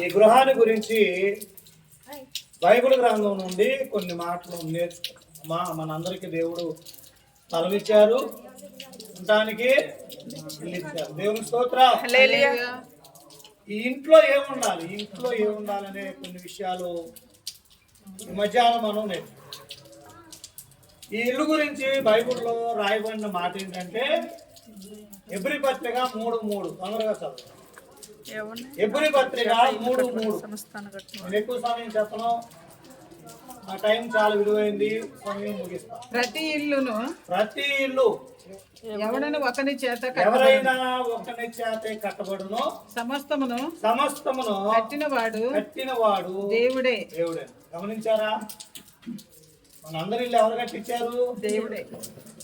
ఈ గృహాన్ని గురించి బైబిల్ గ్రంథం నుండి కొన్ని మాటలు నేర్చుకున్నామా మనందరికీ దేవుడు స్థలం ఇచ్చారు ఉండటానికి దేవుని స్తోత్రం. హల్లెలూయా. ఈ ఇంట్లో ఏముండాలి? ఈ ఇంట్లో ఏముండాలనే కొన్ని విషయాలు ఈ మధ్యాహ్నం మనం నేర్చుకున్నాం. ఈ ఇల్లు గురించి బైబిల్లో రాయబడిన మాట ఏంటంటే ఎబ్రి పత్రిక మూడు మూడు. తొందరగా చదువు ఎవరిని ఎబ్రి పత్రిక మూడు మూడు. ఎక్కువ సమయం చెప్పను ఆ టైం చాలా విలువైంది. సమయం ముగిస్తా. ప్రతి ఇల్లును? ప్రతి ఇల్లు. ఎవడను ఒకని చేత కట్ట- ఎవరైనా ఒకరి చేతే కట్టబడును. సమస్తమును సమస్తమును కట్టినవాడు కట్టిన వాడు దేవుడే. దేవుడే. గమనించారా? మన అందరి ఇల్లు ఎవరు కట్టించారు? దేవుడే.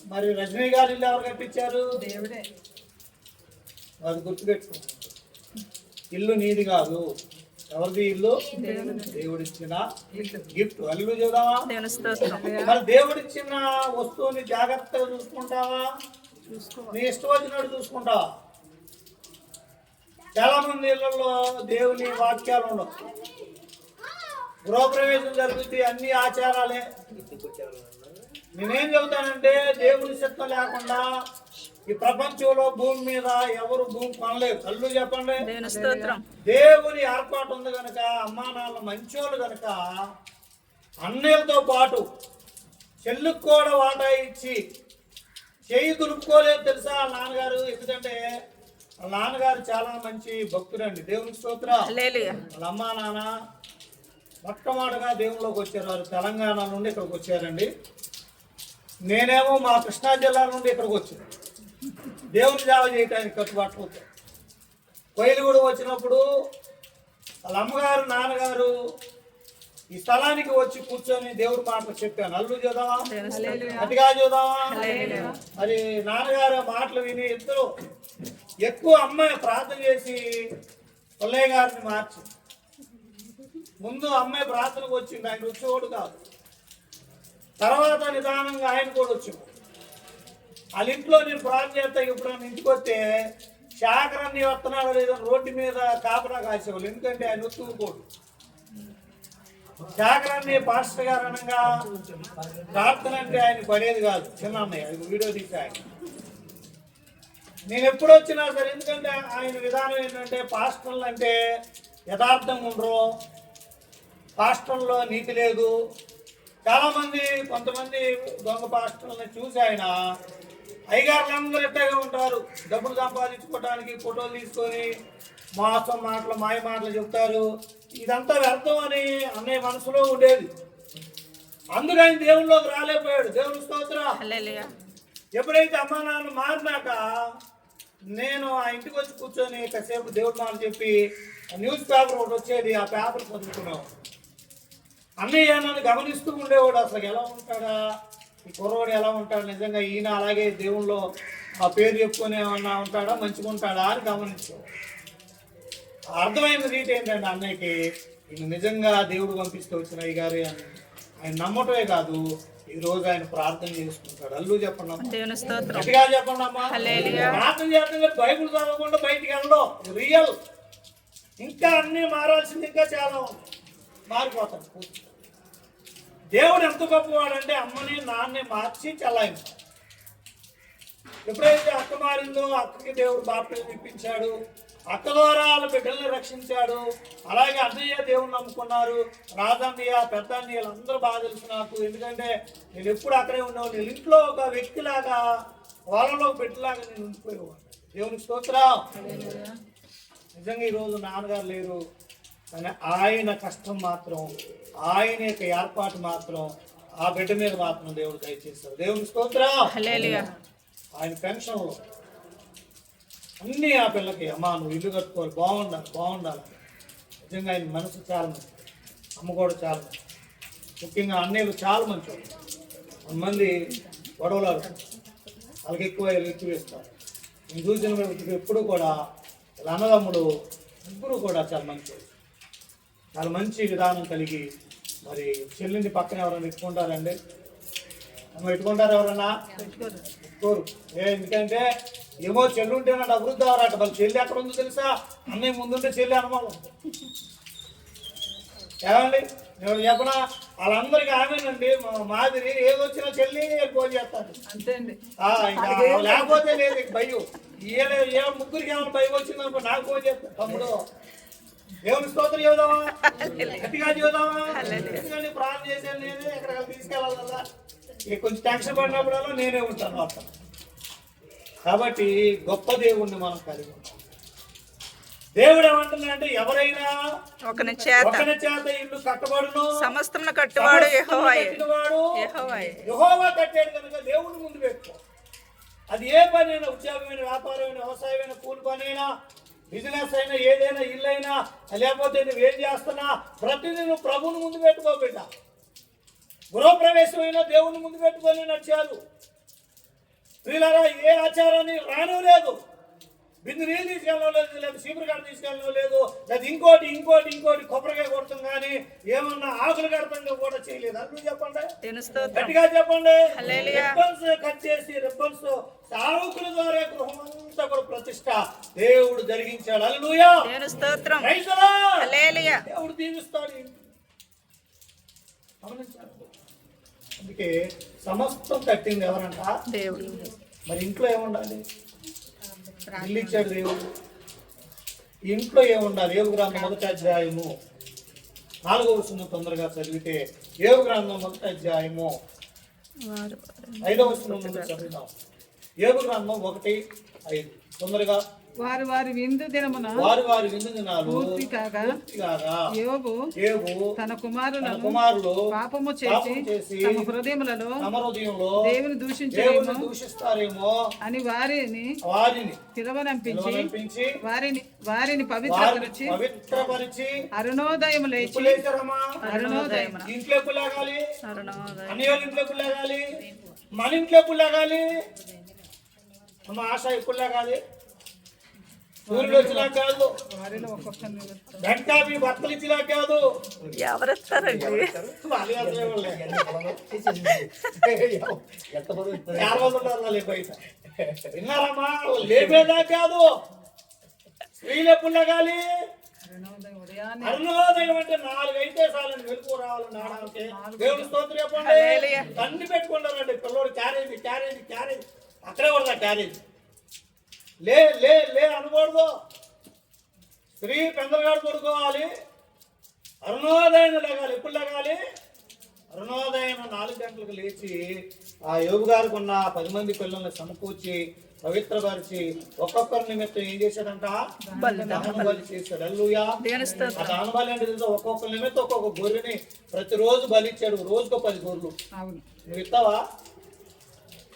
మరి రజనీ గారి ఇల్లు ఎవరు కట్టించారు? దేవుడే. అది గుర్తుపెట్టుకో ఇల్లు నీది కాదు. ఎవరిది ఇల్లు? దేవుడిచ్చిన గిఫ్ట్ అల్లు చూద్దామా మరి దేవుడిచ్చిన వస్తువుని జాగ్రత్తగా చూసుకుంటావా? నీ ఇష్టం వచ్చినట్టు చూసుకుంటావా? చాలా మంది ఇళ్ళలో దేవుని వాక్యాలు ఉండవు గృహప్రవేశం జరుగుతాయి అన్ని ఆచారాలే. నేనేం చెబుతానంటే దేవుని చిత్తం లేకుండా ఈ ప్రపంచంలో భూమి మీద ఎవరు భూమి కొనలేరు కళ్ళు చెప్పండి. దేవుని ఏర్పాటు ఉంది కనుక అమ్మా నాన్న మంచోళ్ళు కనుక అన్నయ్యలతో పాటు చెల్లుకు కూడా వాటా ఇచ్చి చేయి దులుపుకోలేదు తెలుసా నాన్నగారు? ఎందుకంటే నాన్నగారు చాలా మంచి భక్తుడండి దేవుని స్తోత్రం. వాళ్ళ అమ్మా నాన్న మొట్టమొదటిగా దేవుళ్ళలోకి వచ్చారు. వారు తెలంగాణ నుండి ఇక్కడికి వచ్చారండి. నేనేమో మా కృష్ణా జిల్లా నుండి ఇక్కడికి వచ్చాను. దేవుని సేవ చేయడానికి కట్టుబాట్లు అవుతాయి కోయిలగూడ వచ్చినప్పుడు వాళ్ళ అమ్మగారు నాన్నగారు ఈ స్థలానికి వచ్చి కూర్చొని దేవుడి మాటలు చెప్పాను అల్లు చూద్దామా? అతిగా చూద్దామా? మరి నాన్నగారు మాటలు విని ఇద్దరు ఎక్కువ అమ్మాయి ప్రార్థన చేసి పుల్లయ్య గారిని మార్చి. ముందు అమ్మాయి ప్రార్థనకు వచ్చింది. ఆయన వచ్చేవాడు కాదు. తర్వాత నిదానంగా ఆయన కూడా వచ్చాడు వాళ్ళ ఇంట్లో నేను ప్రాణం చేస్తా ఇప్పుడు ఆయన ఇంటికి వస్తే శాకరాన్ని వస్తున్నాడు లేదో రోడ్డు మీద కాపరా కాసేవాళ్ళు. ఎందుకంటే ఆయన ఒత్తుకోడు శాకరాన్ని పాస్టర్ గారు అనగా ప్రార్థన అంటే ఆయన పడేది కాదు. చిన్న అన్నయ్య అది వీడియో తీసి ఆయన. నేను ఎప్పుడు వచ్చినా సరే ఎందుకంటే ఆయన విధానం ఏంటంటే పాస్టర్లు అంటే యథార్థంగా ఉండరు. పాస్టర్లో నీతి లేదు. చాలామంది కొంతమంది దొంగ పాస్టర్లను చూసి ఆయన అయ్యగారులందరూ ఎట్టగా ఉంటారు. డబ్బులు సంపాదించుకోవడానికి ఫోటోలు తీసుకొని మోసం మాటలు మాయ మాటలు చెప్తారు. ఇదంతా వ్యర్థం అని అన్నయ్య మనసులో ఉండేది. అందుకని దేవుళ్ళలోకి రాలేకపోయాడు. దేవుని స్తోత్రం. ఎప్పుడైతే అమ్మా నాన్న మారినాక నేను ఆ ఇంటికి వచ్చి కూర్చొని కాసేపు దేవుడి మాట చెప్పి న్యూస్ పేపర్ ఒకటి వచ్చేది ఆ పేపర్ చదువుకున్నాం. అన్నయ్య నన్ను గమనిస్తూ ఉండేవాడు. అసలు ఎలా ఉంటాడా? ఈ కుర్రవాడు ఎలా ఉంటాడు? నిజంగా ఈయన అలాగే దేవుళ్ళో ఆ పేరు చెప్పుకొని ఏమన్నా ఉంటాడా? మంచిగా ఉంటాడా అని గమనించాడు. అర్థమైన రీతి ఏంటంటే అన్నయ్యకి? ఈయన నిజంగా దేవుడు పంపిస్తూ వచ్చిన ఈ గారు అని. ఆయన నమ్మటమే కాదు ఈ రోజు ఆయన ప్రార్థన చేసుకుంటాడు. అల్లు చెప్పండి గట్టిగా చెప్పండి అమ్మా. ప్రార్థన కానీ బైబిల్ చదవకుండా బయటికి వెళ్ళడం రియల్. ఇంకా అన్ని మారాల్సింది ఇంకా చాలా ఉంది మారిపోతాం పూర్తిగా. దేవుడు ఎంత గొప్పవాడంటే అమ్మని నాన్నని మార్చి చల్లాయించాడు ఎప్పుడైతే అక్క మారిందో అక్కకి దేవుడు బాప్టిజం ఇప్పించాడు. అక్క ద్వారా వాళ్ళ బిడ్డల్ని రక్షించాడు. అలాగే అన్నయ్య దేవుని నమ్ముకున్నారు. రాజన్నయ్య పెద్ద అన్నయ్యలు అందరూ బాగా తెలుసు నాకు. ఎందుకంటే నేను ఎప్పుడు అక్కడే ఉన్నాను నేను ఇంట్లో ఒక వ్యక్తిలాగా వాళ్ళలో బిడ్డలాగా నేను ఉండిపోయేవాడు దేవునికి స్తోత్రం. నిజంగా ఈరోజు నాన్నగారు లేరు. కానీ ఆయన కష్టం మాత్రం ఆయన యొక్క ఏర్పాటు మాత్రం ఆ బిడ్డ మీద మాత్రం దేవుడు దయచేస్తారు దేవుని స్తోత్రం. ఆయన పెన్షన్లో. అన్నీ ఆ పిల్లకి అమ్మా నువ్వు ఇల్లు కట్టుకోవాలి బాగుండాలి బాగుండాలి. నిజంగా ఆయన మనసు చాలా మంచి అమ్మ కూడా చాలా మంచి ముఖ్యంగా అన్నయ్యలు చాలా మంచి కొంతమంది గొడవలు వాళ్ళకి ఎక్కువ ఎక్కువ ఇస్తారు నేను చూసిన ఎప్పుడు కూడా వీళ్ళ అన్నదమ్ముడు ముగ్గురు కూడా చాలా మంచి చాలా మంచి విధానం కలిగి మరి చెల్లిని పక్కన ఎవరైనా పెట్టుకుంటారండి? అమ్మ పెట్టుకుంటారు ఎవరన్నా? పెట్టుకోరు. ఎందుకంటే ఏమో చెల్లి ఉంటేనట అభివృద్ధి అవరాట వాళ్ళ చెల్లి ఎక్కడ ఉందో తెలుసా? అన్నయ్య ముందుంటే చెల్లి అనుమానం. ఏమండి? నేను చెప్పనా? వాళ్ళందరికీ ఆమెనండి. మాదిరి ఏదొచ్చినా చెల్లి ఫోన్ చేస్తాను అంతే అండి. లేకపోతే లేదు భయం. ఏ ఏ ముగ్గురికి ఏమైనా భయం వచ్చిందనుకో నాకు ఫోన్ చేస్తాను తమ్ముడు. దేవుని స్తోత్రం చెబుదామా? గట్టిగా చెబుదామా? ఎందుకంటే ప్రాణం చేశాను నేనే ఎక్కడికి తీసుకెళ్ళాలి కదా. ఇక కొంచెం టెన్షన్ పడినప్పుడల్లా నేనే ఉంటాను అట్లా కాబట్టి గొప్ప దేవుణ్ణి మనం కలిగి ఉంటాం దేవుడు ఏమంటున్నాడంటే ఎవరైనా ఒకని చేత చేత ఇల్లు కట్టబడును సమస్తమును కట్టువాడు యెహోవాయే. యెహోవా కట్టాడు కనుక దేవుని ముందు పెట్టుకో. అది ఏ పనైనా ఉద్యోగమైన వ్యాపారమైన వ్యవసాయమైన కూలి పనైనా బిజినెస్ అయినా ఏదైనా ఇల్లు అయినా లేకపోతే నువ్వు ఏం చేస్తున్నా ప్రతిదీ నువ్వు ప్రభుని ముందు పెట్టుకో బిడ్డ. గృహప్రవేశమైనా దేవుని ముందు పెట్టుకొని నచ్చారు స్త్రీలారా ఏ ఆచారాన్ని రాను లేదు బిందు నీళ్ళు తీసుకెళ్ళడం లేదు లేదు సీపురు కాడ తీసుకెళ్ళడం లేదు లేదా ఇంకోటి ఇంకోటి ఇంకోటి కొబ్బరికాయ కొడతాం కానీ ఏమన్నా ఆకులు కడతాం కూడా చేయలేదు. అన్నీ చెప్పండి. గట్టిగా చెప్పండి. రిబ్బన్స్ కట్ చేసి రిబ్బన్స్ సావుకుల ద్వారా గృహం అంతా కూడా ప్రతిష్ట. దేవుడు జరిగించాడు. అల్లుయా దేవుడు దీవిస్తాడు. అందుకే సమస్తం కట్టింది ఎవరంట? దేవుడు. మరి ఇంట్లో ఏముండాలి? ఇల్లు ఇచ్చాడు దేవుడు ఇంట్లో ఏముండాలి ఏవు గ్రంథం మొదటి అధ్యాయము. నాలుగో వచనం తొందరగా చదివితే ఏవు గ్రంథం మొదటి అధ్యాయము. ఐదవ వచనం చదువుదాం. ఏవు గ్రంథం ఒకటి ఐదు. తొందరగా వారి వారి విందు దినమున వారి వారి విందు దినాలు పూర్తి కాగా యోబు ఏవు తన తన కుమారులను కుమారులు పాపము చేసి పాపము చేసి తమ హృదయములలో తమ హృదయంలో దేవుని దూషించడేమో దేవుని దూషిస్తారేమో అని వారిని వారిని పిలవనంపించి పిలిపించి వారిని వారిని వారిని పవిత్రపరిచి పవిత్రపరిచి అరుణోదయం లేచి అరుణోదయం ఇంట్లో ఎప్పుడు లేగాలి అరుణోదయం అన్ని వాళ్ళ ఇంట్లో ఎప్పుడు లేగాలి మన ఇంట్లో ఎప్పుడు లేగాలి అమ్మ ఆశ ఎప్పుడు లేగాలి? సూర్యుడు వచ్చినా కాదు. మీ భర్తలు ఇచ్చినా కాదు. వాళ్ళు బయట. విన్నారమ్మా? లేపేదా కాదు. స్త్రీలు ఎప్పుడు లేగాలి అరుణోదయం అంటే నాలుగు అయితే చాలండి. వెలుగు రావాలి నాడానికి దేవుని స్తోత్రం చెప్పండి. హల్లెలూయా. తండ్రి పెట్టుకుంటారండి. పిల్లోడు క్యారేజ్ క్యారేజ్ క్యారేజ్. అక్కడే కూడా క్యారేజ్. లే లే లే అనకూడదు. స్త్రీ పెందరగాడు పడుకోవాలి అరుణోదయం లేగాలి ఎప్పుడు లేగాలి? అరుణోదయం నాలుగు గంటలకు లేచి ఆ యోగు గారికి ఉన్న పది మంది పిల్లల్ని సమకూర్చి పవిత్రపరిచి ఒక్కొక్కరి నిమిత్తం ఏం చేశాడంట? బలి చేశాడు. అల్లుయా దాన బలి అంటే తెలుసా? ఒక్కొక్క నిమిత్తం ఒక్కొక్క గొర్రెని ప్రతిరోజు బలిచ్చాడు. రోజుకో పది గొర్రెలు. నువ్వు ఇస్తావా?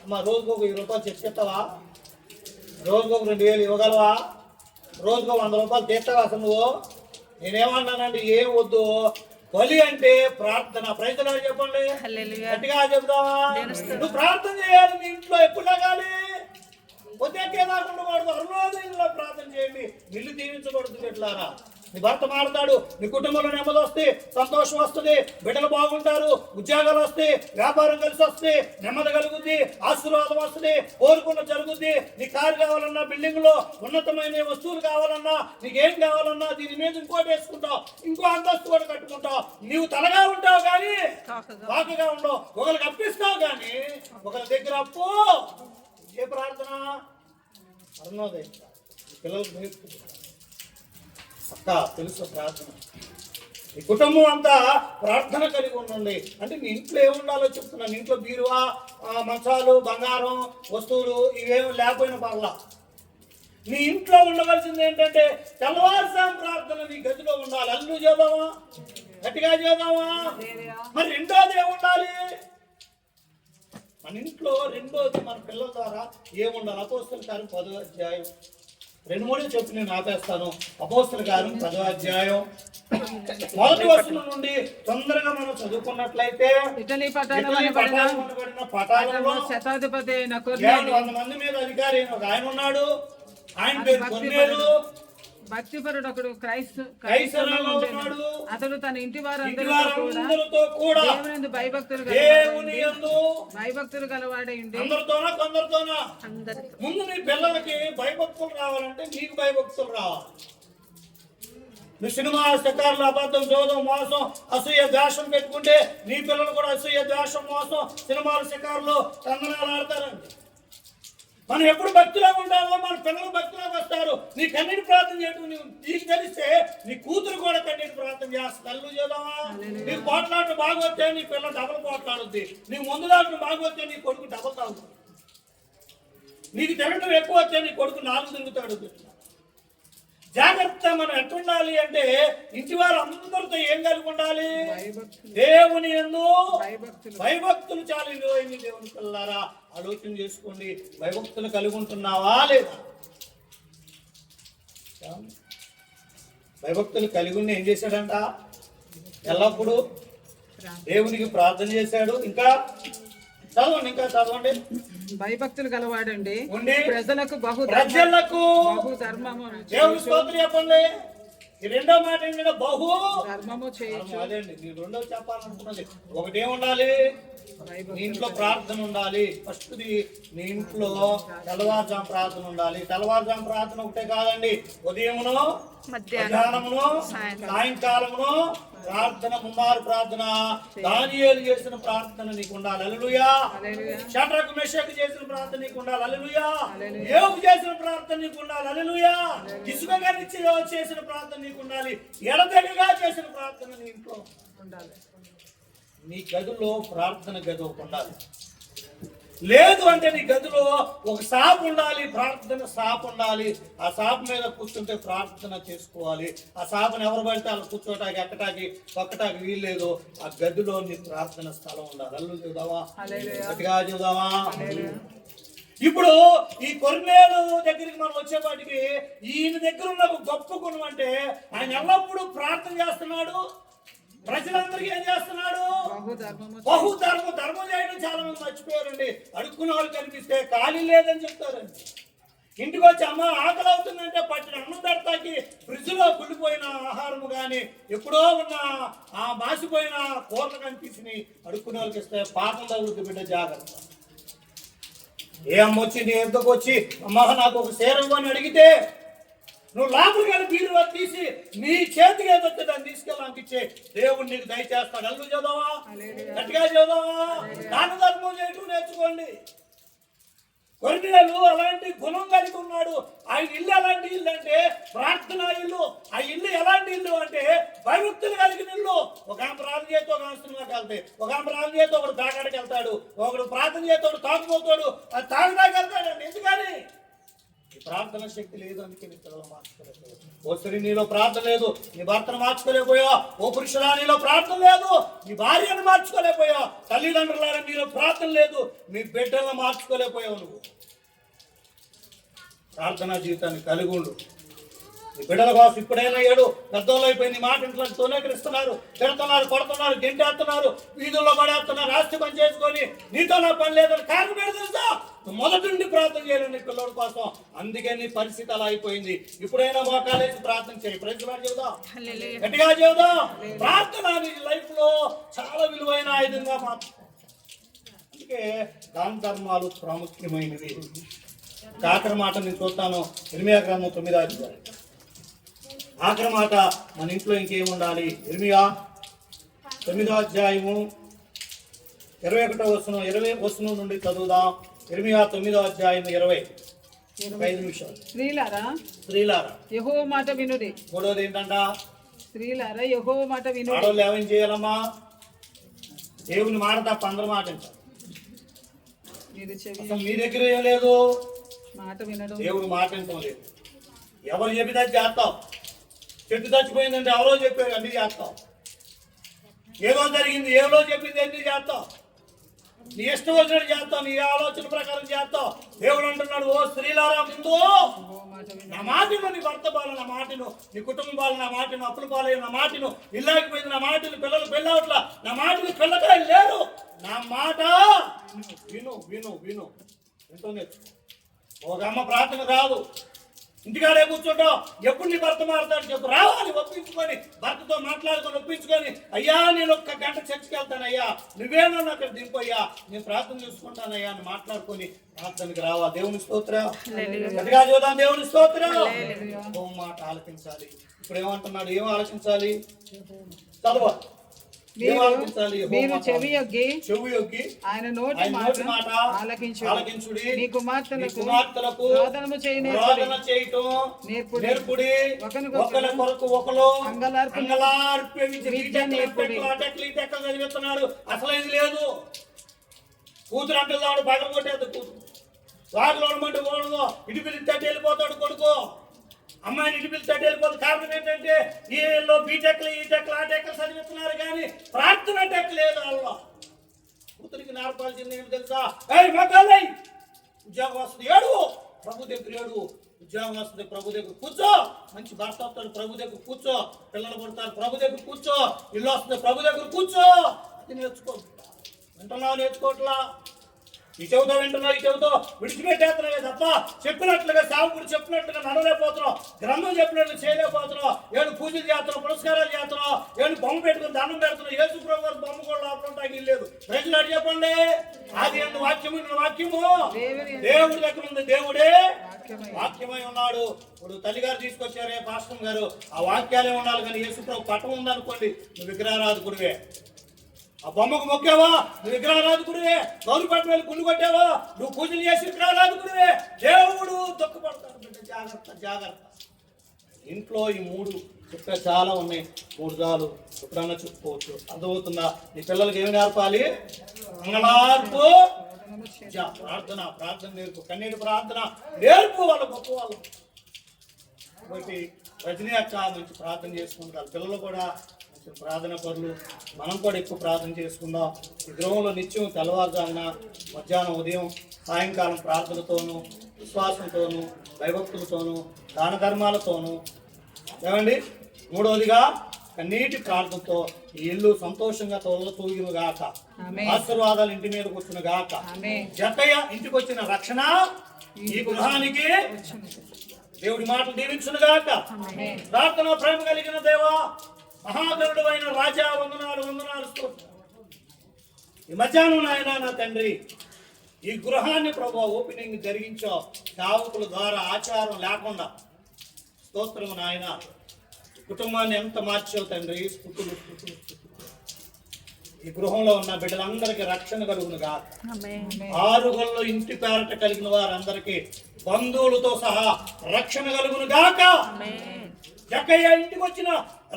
అమ్మ రోజుకు ఒక ఇరవై రూపాయలు చెక్ ఇస్తావా రోజుకు ఒక రెండు వేలు ఇవ్వగలవా? రోజుకు వంద రూపాయలు తీస్తావా అసలు నువ్వు? నేనేమన్నానంటే ఏం వద్దు. బలి అంటే ప్రార్థన. ప్రజలు చెప్పండి. గట్టిగా చెబుదావా నువ్వు ప్రార్థన చేయాలి మీ ఇంట్లో ఎప్పుడు లగాలి ఉదయకే దాకా ఉండకూడదు అరుణోదయంలో ప్రార్థన చేయండి. ఇల్లు దీవించబడుతుంది ఎట్లారా? నీ భర్త మారుతాడు నీ కుటుంబంలో నెమ్మది వస్తే సంతోషం వస్తుంది బిడ్డలు బాగుంటారు ఉద్యోగాలు వస్తాయి వ్యాపారం కలిసి వస్తే నెమ్మది కలుగుద్ది ఆశీర్వాదం వస్తుంది కోరుకున్న జరుగుద్ది. నీ కారు కావాలన్నా బిల్డింగ్లో ఉన్నతమైన వస్తువులు కావాలన్నా నీకేం కావాలన్నా దీని మీద ఇంకోటి వేసుకుంటావు ఇంకో అంతస్తు కూడా కట్టుకుంటావు. నీవు తలగా ఉంటావు కానీ బాకగా ఉండవు. ఒకరికి అప్పిస్తావు కానీ ఒకరి దగ్గర అప్పు. ఏ ప్రార్థన? అరుణోదయం. పిల్లలకు అక్క తెలుసు ప్రార్థన. ఈ కుటుంబం అంతా ప్రార్థన కలిగి ఉండండి. అంటే నీ ఇంట్లో ఏముండాలో చెప్తున్నాను. ఇంట్లో బీరువా మంచాలు బంగారం వస్తువులు ఇవేమి లేకపోయినా పర్లా. నీ ఇంట్లో ఉండవలసింది ఏంటంటే తెల్లవారుసాం ప్రార్థన నీ గదిలో ఉండాలి. అల్లు చేద్దామా? గట్టిగా చేద్దామా? మరి రెండోది ఏముండాలి మన ఇంట్లో రెండోది మన పిల్లల ద్వారా ఏముండాలి అపోస్తుల పదో అధ్యాయం. రెండు మూడే చెప్పి నేను ఆపేస్తాను. అపోస్తుల కారం పదో అధ్యాయం. మొదటి వచనం నుండి తొందరగా మనం చదువుకున్నట్లయితే ఇటలీ ఇటలీ పట్టణం పటాలు ఉండబడిన పటాలలో శతాధిపతి వంద మంది మీద అధికారి ఆయన ఉన్నాడు. ఆయన పేరు కొన్నేలు భక్తిపరుడు ఒకడు క్రైస్త కైసరలో ఉండెను. ఉన్నాడు. అతడు తన ఇంటి వారందరితో కూడా దేవుని భయభక్తులు దేవుని యందు భయభక్తులు గలవాడై ఉండి అందరితోనా? కొందరితోనా? అందరితో. ముందు నీ పిల్లలకి భయభక్తులు రావాలంటే నీకు భయభక్తులు రావాలి. నువ్వు సినిమా శకారులు అబద్ధం జోదం మోసం అసూయ ద్వేషం పెట్టుకుంటే నీ పిల్లలు కూడా అసూయ ద్వేషం మోసం సినిమాలు శకారులు తందనాలు ఆడతారండి. మనం ఎప్పుడు భక్తిలో ఉంటామో మన పిల్లలు భక్తిలోకి వస్తారు. నీ కన్నీటి ప్రార్థన చేయడం నీవు నీకు తెలిస్తే నీ కూతురు కూడా కన్నీటి ప్రార్థన చేస్తుంది. తల్లు చేద్దామా నీకు పోట్లాడటం బాగా వస్తే నీ పిల్ల డబల్ పోట్లాడుద్ది. నీకు ముందు దాటం బాగా వస్తే నీ కొడుకు డబల్ తాగుతుంది నీకు తిరగటం ఎక్కువ వస్తే నీ కొడుకు నాలుగు తిరుగుతాడు. జాగ్రత్త మనం ఎట్టుండాలి అంటే ఇంటి వారు అందరితో ఏం కలిగి ఉండాలి? దేవుని ఎందు భయభక్తులు. చాలా దేవుని పిల్లారా ఆలోచన చేసుకోండి. భయభక్తులు కలిగి ఉంటున్నావా లేదా భయభక్తులు కలిగి ఉండి ఏం చేశాడంట? ఎల్లప్పుడూ దేవునికి ప్రార్థన చేశాడు. ఇంకా చదవండి ఇంకా చదవండి. భయభక్తులు గలవాడండి. ఉండి ప్రజలకు బహు ప్రజలకు బహు ధర్మము దేవుని స్తోత్రం చెప్పండి. రెండో మాట ఏంటంటే బహు. ధర్మము చేయొచ్చు. అదేండి నీ రెండో చెప్పాలనుకున్నది. ఒకటి ఉండాలి. నీ ఇంట్లో ప్రార్థన ఉండాలి. ఫస్ట్ నీ ఇంట్లో తెల్లవారుజాము ప్రార్థన ఉండాలి. తెల్లవారుజాము ప్రార్థన ఒకటే కాదండి. ఉదయమును మధ్యాహ్నం మధ్యాహ్నమును. సాయంకాలమును ప్రార్థన ముమ్మారు ప్రార్థన. దానియేలు చేసిన ప్రార్థన నీకు ఉండాలి అలలుయా. షట్రకు మెషకు చేసిన ప్రార్థన నీకు ఉండాలి అలలుయా యోగు చేసిన ప్రార్థన నీకు ఉండాలి అలలుయా ఇసుకగా నిచ్చి చేసిన ప్రార్థన నీకు ఉండాలి ఎడతెగగా చేసిన ప్రార్థన నీ ఇంట్లో ఉండాలి. నీ గదిలో ప్రార్థన గది ఉండాలి. లేదు అంటే నీ గదిలో ఒక సాప్ ఉండాలి ప్రార్థన సాప్ ఉండాలి. ఆ సాప్ మీద కూర్చుంటే ప్రార్థన చేసుకోవాలి. ఆ సాపను ఎవరు పడితే వాళ్ళు కూర్చోటానికి ఎక్కటాకి పక్కటాకి వీల్లేదు. ఆ గదిలో నీ ప్రార్థన స్థలం ఉండాలి. అల్లు చూద్దామా. గట్టిగా చూద్దామా? ఇప్పుడు ఈ కొరినేలు దగ్గరికి మనం వచ్చేపాటికి ఈయన దగ్గర ఉన్న గొప్ప గుణం అంటే ఆయన ఎల్లప్పుడూ ప్రార్థన చేస్తున్నాడు. ప్రజలందరికీ ఏం చేస్తున్నాడు? బహు ధర్మం ధర్మం చేయడం చాలా మంది మర్చిపోయారండి. అడుక్కున్న వాళ్ళు కనిపిస్తే ఖాళీ లేదని చెప్తారండి. ఇంటికి వచ్చి అమ్మ ఆకలి అవుతుందంటే పట్టిన అన్నం పెడతాకి ఫ్రిడ్జ్లో కుళ్ళిపోయిన ఆహారం కానీ ఎప్పుడో ఉన్న ఆ మాసిపోయిన కూరలు కనిపించినాయి అడుక్కునే వాళ్ళకి ఇస్తే పాపం తగులుకు బిడ్డ జాగ్రత్త. ఏ అమ్మ వచ్చి నీ ఎందుకు వచ్చి అమ్మ నాకు ఒక సీర ఇవ్వని అడిగితే నువ్వు లోపలికి వెళ్ళి బీరువా తీసి నీ చేతికి ఏదొస్తే దాన్ని తీసుకెళ్ళడానికి ఇచ్చే దేవుడు నీకు దయచేస్తాడు. అల్లు చదవా గట్టిగా చదవా దాన ధర్మం చేయటం నేర్చుకోండి. కొరినేలు అలాంటి గుణం కలిగి ఉన్నాడు. ఆ ఇల్లు ఎలాంటి ఇల్లు అంటే ప్రార్థనా ఇల్లు. ఆ ఇల్లు ఎలాంటి ఇల్లు అంటే భయభక్తులు కలిగిన ఇల్లు. ఒక ప్రార్థన చేస్తే ఒక సినిమాకి వెళ్తాయి ఒక ప్రార్థన చేస్తే ఒకడు తాగాడికి వెళ్తాడు ఒకడు ప్రార్థన చేస్తే ఒకడు తాగుపోతాడు అది తాగడానికి వెళ్తాడు ఎందుకని? ప్రార్థన శక్తి లేదు అందుకే నీ పిల్లలు మార్చుకోలేకపోయావు ఓ స్త్రీ నీలో ప్రార్థన లేదు నీ భర్తను మార్చుకోలేకపోయా ఓ పురుషులా నీలో ప్రార్థన లేదు నీ భార్యను మార్చుకోలేకపోయా తల్లిదండ్రులారా నీలో ప్రార్థన లేదు నీ బిడ్డలను మార్చుకోలేకపోయావు నువ్వు. ప్రార్థనా జీవితాన్ని కలిగి ఉండు. బిడ్డల కోసం ఇప్పుడైనా ఏడు పెద్దోళ్ళు అయిపోయి నీ మాట ఇంట్లో తోనేకరిస్తున్నారు తిడుతున్నారు కొడుతున్నారు గెంటేస్తున్నారు వీధుల్లో పడేస్తున్నారు ఆస్తి పని చేసుకొని నీతో నా పని లేదని కారణం నువ్వు మొదటి నుండి ప్రార్థన చేయలేదు నీ పిల్లల కోసం. అందుకే నీ పరిస్థితి అలా అయిపోయింది. ఇప్పుడైనా మోకాలేసి ప్రార్థన చేయి. ప్రజలు చెబుదాం. హల్లెలూయా. గట్టిగా చెబుదాం. ప్రార్థన నీ లైఫ్లో చాలా విలువైన ఆయుధంగా మార్చు అందుకే దాన ధర్మాలు ప్రాముఖ్యమైనవి. ఆఖరి మాట నేను చూస్తాను. ఇర్మియా గ్రంథం తొమ్మిదో అధ్యాయం. ఆఖరి మాట మన ఇంట్లో ఇంకేం ఉండాలి ఇర్మియా తొమ్మిదో అధ్యాయము ఇరవై ఒకటో వస్తును ఇరవై వస్తును నుండి చదువుదాం. ఇర్మియా తొమ్మిదో అధ్యాయం ఇరవై ఐదు నిమిషాలు. స్త్రీలారా? స్త్రీలారా? యహో మాట వినుడి. మూడోది ఏంటంట? స్త్రీలారా యహో మాట ఆడవాళ్ళు ఏమేం చేయాలమ్మా? దేవుని మాట తప్ప అందరి మాట మీ దగ్గర ఏం లేదు. మాట వినడం. దేవుడు మాట లేదు. ఎవరు చెప్పితే అది చేస్తాం. చెట్టు చచ్చిపోయిందంటే ఎవరో చెప్పారు అన్ని చేస్తావు ఏదో జరిగింది ఏదో చెప్పింది అన్ని చేస్తావు నీ ఇష్టం వచ్చినట్టు చేస్తావు నీ ఆలోచన ప్రకారం చేస్తావు దేవుడు అంటున్నాడు ఓ స్త్రీలారా ముందు నా మాటను నీ భర్త పాలు నా మాటను నీ కుటుంబం పాలు నా మాటను అప్పుల పాలైన నా మాటను ఇల్లాకిపోయింది నా మాటను పిల్లలు పెళ్ళవట్ల నా మాటను పిల్లకాయలు లేరు. నా మాట విను విను విను. ఎంతో నేర్చుకో. ఒక అమ్మ ప్రార్థన రాదు ఇంటికాడే కూర్చుంటావు ఎప్పుడు నీ భర్త మారుతాడు చెప్పు. రావాలి ఒప్పించుకొని భర్తతో మాట్లాడుకొని ఒప్పించుకొని అయ్యా నేను ఒక్క గంట చర్చికి వెళ్తానయ్యా. నువ్వేనన్నా అక్కడ దింపయ్యా? నేను ప్రార్థన చూసుకుంటానయ్యా అని మాట్లాడుకొని ప్రార్థనకి రావా. దేవుని స్తోత్రం. గట్టిగా చూద్దాం దేవుని స్తోత్రం. ఓ మాట ఆలకించాలి. ఇప్పుడు ఏమంటున్నాడు ఏం ఆలోచించాలి చదవ. మీరు. చెవి యొగ్గి చెవి యొక్కి ఆయన నోటి మాట మాట ఆలకించు ఆలకించుడి. మీ కుమార్తెలకు రోదనము చేయటం నేర్పుడి. ఒకరి కొరకు ఒకరు అంగలార్పు బీటెక్లు, నేర్పుడి. చదివిస్తున్నాడు. అసలు ఇది లేదు. కూతురు అంటున్నాడు పగల కొట్టేది కూతురు. మంటే ఓడదు ఇటు పిలిచి తట్టి వెళ్ళిపోతాడు కొడుకు. అమ్మాయిని ఇంటి పిలిచి వెళ్ళిపోతుంది కారణం ఏంటంటే వీళ్ళు బీటెక్లు ఈ టెక్లు ఆ టెక్లు చదివిస్తున్నారు కానీ ప్రార్థన టెక్ లేదు వాళ్ళలో కూతురికి నేర్పాల్సింది ఏంటి తెలుసా? ఏయ్ మగ్గాలై ఉద్యోగం వస్తుంది ఏడు! ప్రభు దగ్గర ఏడు. ఉద్యోగం వస్తుంది ప్రభు దగ్గర కూర్చో. మంచి భర్త వస్తాడు ప్రభు దగ్గర కూర్చో. పిల్లలు పుడతారు ప్రభు దగ్గర కూర్చో. ఇల్లు వస్తుంది ప్రభు దగ్గర కూర్చో. అది నేర్చుకో. వింటున్నావు నేర్చుకోవట్లా? ఈ చెబుతో వింటున్నావు ఈ చెబుతో విడిచిపెట్టేస్తున్నావే తప్ప చెప్పినట్లుగా సాగుకుడు చెప్పినట్లుగా నడవలేకపోతున్నావు. గ్రంథం చెప్పినట్లు చేయలేకపోతున్నావు. ఏడు పూజలు చేస్తున్నావు పురస్కారాలు చేస్తున్నావు. ఏడు బొమ్మ పెట్టుకుని దండం పెడుతున్నావు. ప్రభు గారి బొమ్మ కూడా లోపల లేదు. ప్రజలు అడిగి చెప్పండి. అది ఎందు వాక్యము? వాక్యము? దేవుడి. దగ్గర ఉంది దేవుడే. వాక్యమై ఉన్నాడు. ఇప్పుడు తల్లిగారు తీసుకొచ్చారే భాస్కర్ గారు. ఆ వాక్యాలే ఉండాలి కానీ యేసు ప్రభు పట్టం ఉందనుకోండి. నువ్వు విగ్రహారాధకుడివే. ఆ బొమ్మకు మొక్కావా? నువ్వు విగ్రహారాధకుడివే. గౌరవపట్ల వెళ్ళి గుండు కొట్టావా? నువ్వు పూజలు చేసి విగ్రహారాధకుడివే. దేవుడు దుఃఖపడతాడు బిడ్డ. జాగ్రత్త జాగ్రత్త. ఇంట్లో ఈ మూడు చెప్పే చాలా ఉన్నాయి. మూడు చాలు ఎప్పుడన్నా చెప్పుకోవచ్చు అర్థమవుతుందా? నీ పిల్లలకి ఏమి నేర్పాలి? మంగళార్పు. ప్రార్థన ప్రార్థన నేర్పు. కన్నీటి ప్రార్థన నేర్పు వాళ్ళ గొప్ప వాళ్ళు కాబట్టి రజనీ అక్క మంచి ప్రార్థన చేసుకుంటారు. పిల్లలు కూడా ప్రార్థన పనులు మనం కూడా ఎక్కువ ప్రార్థన చేసుకుందాం. ఈ గృహంలో నిత్యం తెల్లవారుజామున మధ్యాహ్నం ఉదయం సాయంకాలం ప్రార్థనతోనూ విశ్వాసంతోనూ భయభక్తులతోనూ దాన ధర్మాలతోనూ. ఏమండి? మూడవదిగా కన్నీటి ప్రార్థనతో ఈ ఇల్లు సంతోషంగా తోల తూగిన గాక. ఆశీర్వాదాలు ఇంటి మీదకి వచ్చిన గాక. జక్కయ్య ఇంటికి వచ్చిన రక్షణ ఈ గృహానికి దేవుడి మాటలు దీవించును గాక ప్రార్థన ప్రేమ కలిగిన దేవా మహాగరుడు అయిన రాజా వందనాలు వందనాలు. ఈ మధ్యాహ్నం నాయన నా తండ్రి ఈ గృహాన్ని ప్రభు ఓపెనింగ్ జరిగించావు సేవకుల ద్వారా ఆచారం లేకుండా స్తోత్రము నాయన. కుటుంబాన్ని ఎంత మార్చావు తండ్రి? స్థుతులు. ఈ గృహంలో ఉన్న బిడ్డలందరికీ రక్షణ కలుగును గాక. ఆమేన్. ఆరుగుల్లో ఇంటి పేరట కలిగిన వారందరికీ బంధువులతో సహా రక్షణ కలుగును గాక. ఎక్కయ్య ఇంటికి వచ్చిన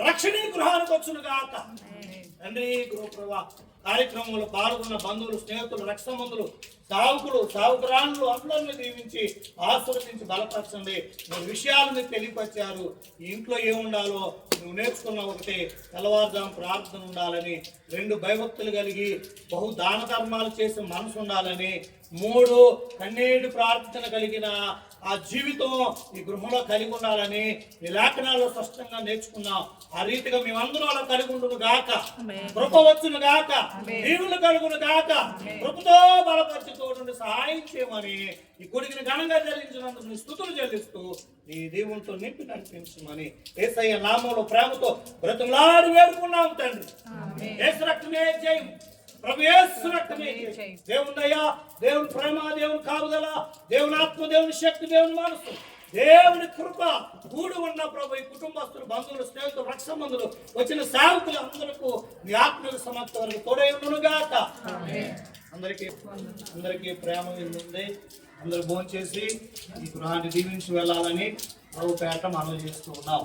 రక్షణీ గృహానికి వచ్చును గాక. తండ్రి గృహప్రభా కార్యక్రమంలో పాల్గొన్న బంధువులు స్నేహితులు రక్ష సంబంధులు సావుకులు సావుకురాళ్ళు అందరిని దీవించి ఆశీర్వదించి బలపరచండి. మూడు విషయాలు మీకు తెలియపరిచారు. ఇంట్లో ఏముండాలో నువ్వు నేర్చుకున్న ఒకటి. తెల్లవారుజాము ప్రార్థన ఉండాలని రెండు భయభక్తులు కలిగి బహు దాన ధర్మాలు చేసే మనసు ఉండాలని మూడు కన్నీటి ప్రార్థన కలిగిన ఆ జీవితం ఈ గృహంలో కలిగి ఉండాలని ఈ లేఖనాల్లో స్పష్టంగా నేర్చుకున్నాం. ఆ రీతిగా మేమందరం అలా కలిగి ఉండును గాక. కృప వచ్చును గాక. దీవులు కలుగును గాక. కృపతో బలపరిచి తోడుండి సహాయం చేయమని ఈ కొడుకుని ఘనంగా చెల్లించినందుకు నీ స్థుతులు చెల్లిస్తూ నీ దేవునితో నింపి నడిపించమని ఏసయ్య నామంలో ప్రేమతో బ్రతులాడి వేడుకున్నాము తండ్రి. ఏసు రక్తమే జయం యేసు రక్తమే జయం దేవునయ్యా దేవుని ప్రేమ దేవుని కాపుదల దేవుని ఆత్మ దేవుని శక్తి దేవుని మనసు దేవుని కృప కూడి ఉన్న ప్రభు ఈ కుటుంబస్తులు బంధువులు స్నేహితులు రక్ష సంబంధులు వచ్చిన సేవకులు అందరికీ మీ ఆత్మీయ సమర్థ వరకు తోడే ఉండునుగాక అందరికీ అందరికీ ప్రేమ ఉంది అందరూ భోజనం చేసి ఈ గృహాన్ని దీవించి వెళ్ళాలని ప్రభు పేట మనం చేస్తూ ఉన్నాం.